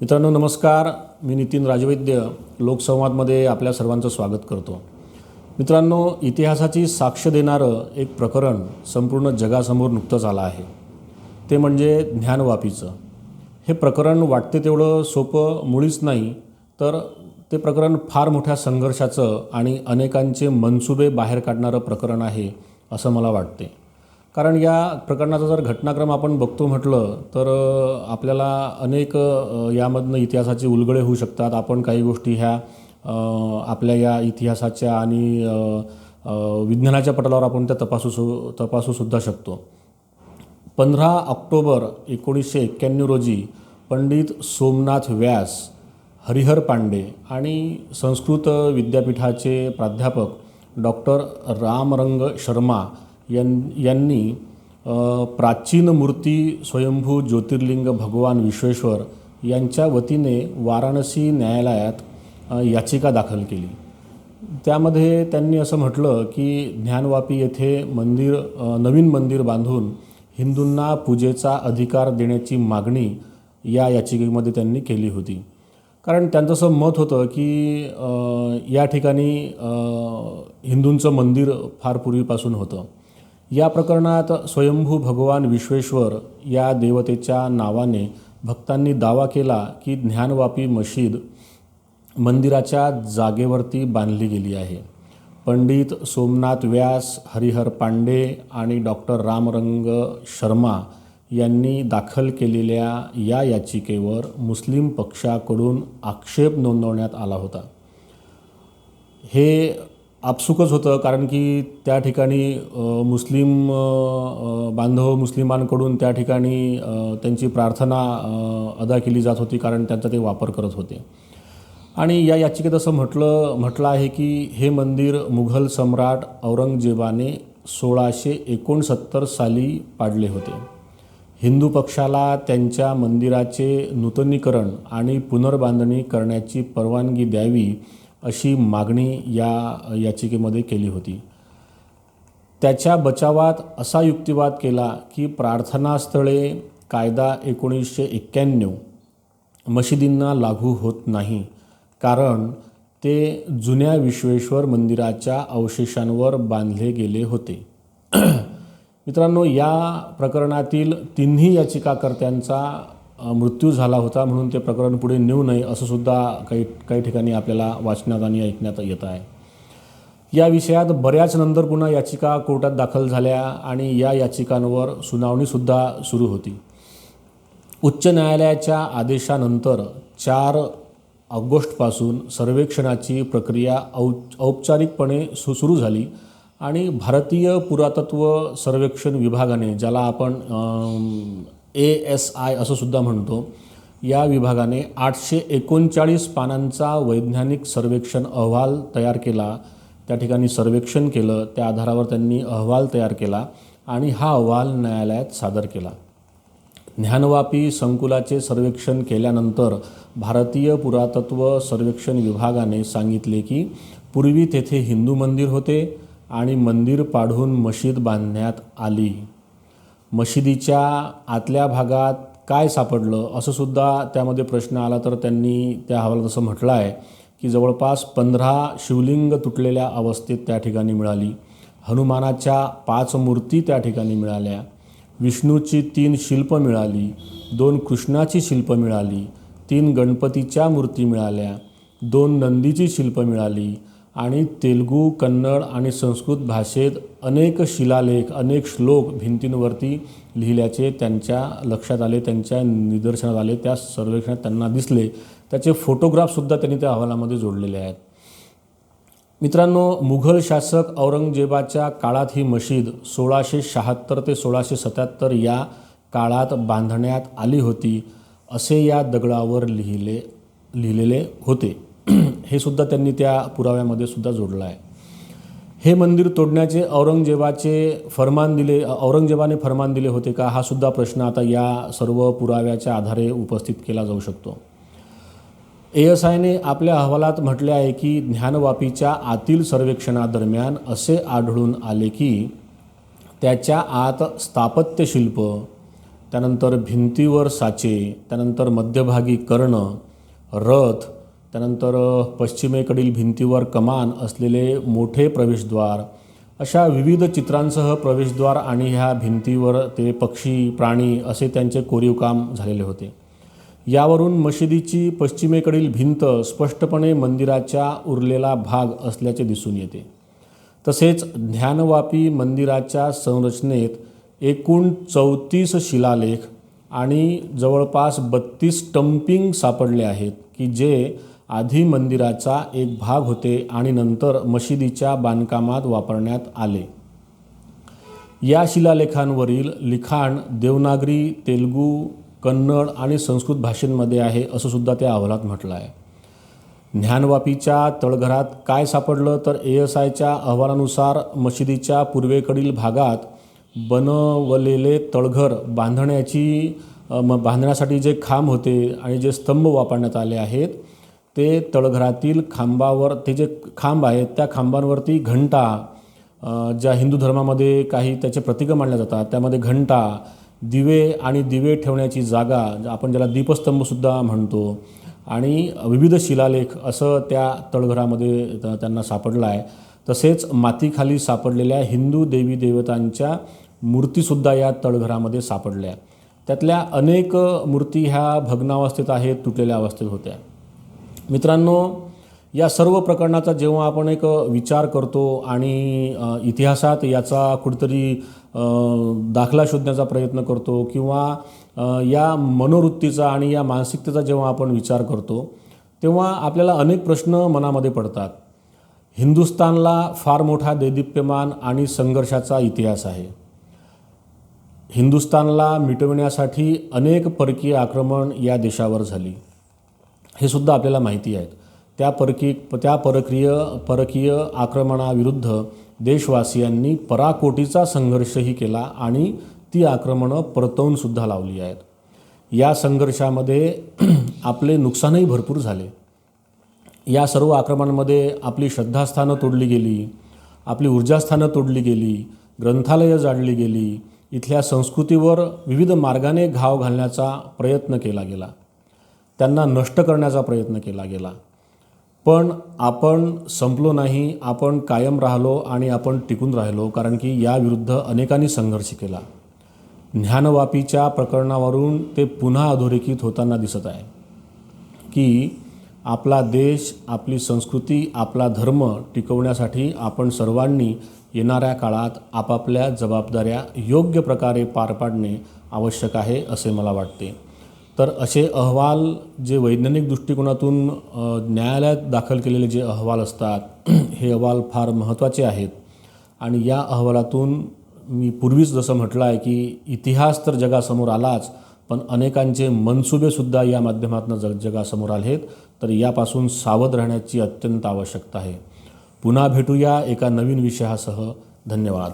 मित्रांनो नमस्कार. मी नितीन राजवैद्य. लोकसंवादमध्ये आपल्या सर्वांचं स्वागत करतो. मित्रांनो इतिहासाची साक्ष देणारं एक प्रकरण संपूर्ण जगासमोर नुकतंच आलं आहे. ते म्हणजे ज्ञानवापीचं. हे प्रकरण वाटते तेवढं सोपं मुळीच नाही तर ते प्रकरण फार मोठ्या संघर्षाचं आणि अनेकांचे मनसुबे बाहेर काढणारं प्रकरण आहे असं मला वाटते. कारण या प्रकरणाचा जर घटनाक्रम आपण बघतो म्हटलं तर आपल्याला अनेक यामधनं इतिहासाचे उलगडे होऊ शकतात. आपण काही गोष्टी ह्या आपल्या या इतिहासाच्या आणि विज्ञानाच्या पटलावर आपण त्या तपासू सु तपासूसुद्धा शकतो. पंधरा ऑक्टोबर एकोणीसशे एक्क्याण्णव रोजी पंडित सोमनाथ व्यास हरिहर पांडे आणि संस्कृत विद्यापीठाचे प्राध्यापक डॉक्टर रामरंग शर्मा यां यांनी प्राचीन मूर्ती स्वयंभू ज्योतिर्लिंग भगवान विश्वेश्वर यांच्या वतीने वाराणसी न्यायालयात याचिका दाखल केली. त्यामध्ये त्यांनी असं म्हटलं की ज्ञानवापी येथे मंदिर नवीन मंदिर बांधून हिंदूंना पूजेचा अधिकार देण्याची मागणी या याचिकेमध्ये त्यांनी केली होती. कारण त्यांचं असं मत होतं की या ठिकाणी हिंदूंचं मंदिर फार पूर्वीपासून होतं. या प्रकरणात स्वयंभू भगवान विश्वेश्वर या देवतेच्या नावाने भक्तांनी दावा केला की ज्ञानवापी मशीद मंदिराच्या जागेवरती बांधली गेली आहे. पंडित सोमनाथ व्यास हरिहर पांडे आणि डॉक्टर रामरंग शर्मा यांनी दाखल केलेल्या या याचिकेवर मुस्लिम पक्षाकडून आक्षेप नोंदवण्यात आला होता. हे आपसुकच होतं कारण की त्या ठिकाणी मुस्लिम बांधव मुस्लिमांकडून त्या ठिकाणी त्यांची प्रार्थना अदा केली जात होती कारण त्यांचा ते वापर करत होते. आणि या याचिकेत असं म्हटलं म्हटलं आहे की हे मंदिर मुघल सम्राट औरंगजेबाने सोळाशे एकोणसत्तर साली पाडले होते. हिंदू पक्षाला त्यांच्या मंदिराचे नूतनीकरण आणि पुनर्बांधणी करण्याची परवानगी द्यावी अशी मागणी या याचिकेमध्ये केली होती. त्याच्या बचावात असा युक्तिवाद केला की प्रार्थनास्थळे कायदा एकोणीसशे एक्क्याण्णव मशिदींना लागू होत नाही कारण ते जुन्या विश्वेश्वर मंदिराच्या अवशेषांवर बांधले गेले होते. मित्रांनो या प्रकरणातील तिन्ही याचिकाकर्त्यांचा मृत्यू झाला होता म्हणून ते प्रकरण पुढे नेऊ नये असं सुद्धा काही काही ठिकाणी आपल्याला वाचण्यात आणि ऐकण्यात येत आहे. या विषयात बऱ्याच नंतर पुन्हा याचिका कोर्टात दाखल झाल्या आणि या याचिकांवर सुनावणीसुद्धा सुरू होती. उच्च न्यायालयाच्या आदेशानंतर चार ऑगस्टपासून सर्वेक्षणाची प्रक्रिया औ औपचारिकपणे सु सुरू झाली आणि भारतीय पुरातत्व सर्वेक्षण विभागाने ज्याला आपण ए एस आय असं सुद्धा म्हणतो. या विभागाने आठशे एकोणचाळीस पानांचा वैज्ञानिक सर्वेक्षण अहवाल तयार केला. त्या ठिकाणी सर्वेक्षण केलं. त्या आधारावर त्यांनी अहवाल तयार केला आणि हा अहवाल न्यायालयात सादर केला. ज्ञानवापी संकुलाचे सर्वेक्षण केल्यानंतर भारतीय पुरातत्व सर्वेक्षण विभागाने सांगितले की पूर्वी तेथे हिंदू मंदिर होते आणि मंदिर पाडून मशीद बांधण्यात आली. मशिदीच्या आतल्या भागात काय सापडलं असं सुद्धा त्यामध्ये प्रश्न आला. तर त्यांनी त्या हवाला असं म्हटलं आहे की जवळपास पंधरा शिवलिंग तुटलेल्या अवस्थेत त्या ठिकाणी मिळाली. हनुमानाच्या पाच मूर्ती त्या ठिकाणी मिळाल्या. विष्णूची तीन शिल्प मिळाली. दोन कृष्णाची शिल्प मिळाली. तीन गणपतीच्या मूर्ती मिळाल्या. दोन नंदीची शिल्प मिळाली. आणि तेलुगू कन्नड आणि संस्कृत भाषेत अनेक शिलालेख अनेक श्लोक भिंतींवरती लिहिल्याचे त्यांच्या लक्षात आले त्यांच्या निदर्शनात आले त्या सर्वेक्षणात त्यांना दिसले. त्याचे फोटोग्राफसुद्धा त्यांनी त्या अहवालामध्ये जोडलेले आहेत. मित्रांनो मुघल शासक औरंगजेबाच्या काळात ही मशीद सोळाशे शहात्तर ते सोळाशे सत्याहत्तर या काळात बांधण्यात आली होती असे या दगडावर लिहिले लिहिलेले होते. हे सुद्धा त्यांनी त्या पुराव्यामध्ये सुद्धा जोडलं आहे. हे मंदिर तोडण्याचे औरंगजेबाचे फरमान दिले औरंगजेबाने फरमान दिले होते का? हा सुद्धा प्रश्न आता या सर्व पुराव्याच्या आधारे उपस्थित केला जाऊ शकतो. ए एस आयने आपल्या अहवालात म्हटले आहे की ज्ञानवापीच्या आतील सर्वेक्षणादरम्यान असे आढळून आले की त्याच्या आत स्थापत्यशिल्प त्यानंतर भिंतीवर साचे त्यानंतर मध्यभागी कर्ण रथ त्यानंतर पश्चिमेकडील भिंतीवर कमान असलेले मोठे प्रवेशद्वार. अशा विविध चित्रांसह प्रवेशद्वार आणि ह्या भिंतीवर ते पक्षी प्राणी असे त्यांचे कोरीव काम झालेले होते. यावरून मशिदीची पश्चिमेकडील भिंत स्पष्टपणे मंदिराच्या उरलेला भाग असल्याचे दिसून येते. तसेच ज्ञानवापी मंदिराच्या संरचनेत एकूण चौतीस शिलालेख आणि जवळपास बत्तीस टम्पिंग सापडले आहेत की जे आधी मंदिराचा एक भाग होते आणि नंतर मशिदीच्या बांधकामात वापरण्यात आले. या शिलालेखांवरील लिखाण देवनागरी तेलुगू कन्नड आणि संस्कृत भाषेमध्ये आहे असं सुद्धा त्या अहवालात म्हटलं आहे ज्ञानवापीच्या तळघरात काय सापडलं तर ए एस आयच्या अहवालानुसार मशिदीच्या पूर्वेकडील भागात बनवलेले तळघर बांधण्याची म बांधण्यासाठी जे खांब होते आणि जे स्तंभ वापरण्यात आले आहेत ते तळघरातील खांबावर ते जे खांब आहेत त्या खांबांवरती घंटा ज्या हिंदू धर्मामध्ये काही त्याचे प्रतीकं मानल्या जातात त्यामध्ये घंटा दिवे आणि दिवे ठेवण्याची जागा आपण ज्याला दीपस्तंभसुद्धा म्हणतो आणि विविध शिलालेख असं त्या तळघरामध्ये त्यांना सापडला आहे तसेच मातीखाली सापडलेल्या हिंदू देवी देवतांच्या मूर्तीसुद्धा या तळघरामध्ये सापडल्या. त्यातल्या अनेक मूर्ती ह्या भग्नावस्थेत आहेत तुटलेल्या अवस्थेत होत्या. मित्रांनो या सर्व प्रकरणाचा जेव्हा आपण एक विचार करतो आणि इतिहासात याचा कुठेतरी दाखला शोधण्याचा प्रयत्न करतो किंवा या मनोवृत्तीचा आणि या मानसिकतेचा जेव्हा आपण विचार करतो तेव्हा आपल्याला अनेक प्रश्न मनामध्ये पडतात. हिंदुस्थानला फार मोठा देदीप्यमान आणि संघर्षाचा इतिहास आहे. हिंदुस्थानला मिटविण्यासाठी अनेक परकीय आक्रमण या देशावर झाली. हे सुद्धा आपल्याला माहिती आहेत. त्या परकी त्या परकीय परकीय आक्रमणाविरुद्ध देशवासियांनी पराकोटीचा संघर्षही केला आणि ती आक्रमणं परतवूनसुद्धा लावली आहेत. या संघर्षामध्ये आपले नुकसानही भरपूर झाले. या सर्व आक्रमणांमध्ये आपली श्रद्धास्थानं तोडली गेली आपली ऊर्जास्थानं तोडली गेली ग्रंथालयं जाळली गेली इथल्या संस्कृतीवर विविध मार्गाने घाव घालण्याचा प्रयत्न केला गेला. त्यांना नष्ट करण्याचा प्रयत्न केला गेला. पण आपण संपलो नाही आपण कायम राहिलो आणि आपण टिकून राहिलो कारण की याविरुद्ध अनेकांनी संघर्ष केला. ज्ञानवापीच्या प्रकरणावरून ते पुन्हा अधोरेखित होताना दिसत आहे की आपला देश आपली संस्कृती आपला धर्म टिकवण्यासाठी आपण सर्वांनी येणाऱ्या काळात आपापल्या जबाबदाऱ्या योग्य प्रकारे पार पाडणे आवश्यक आहे असे मला वाटते. तर असे अहवाल जे वैज्ञानिक दृष्टिकोनातून न्यायालयात दाखल केलेले जे अहवाल असतात हे अहवाल फार महत्त्वाचे आहेत. आणि या अहवालातून मी पूर्वीच जसं म्हटलं आहे की इतिहास तर जगासमोर आलाच पण अनेकांचे मनसुबेसुद्धा या माध्यमातून जग जगासमोर आलेत. तर यापासून सावध राहण्याची अत्यंत आवश्यकता आहे. पुन्हा भेटूया एका नवीन विषयासह. धन्यवाद.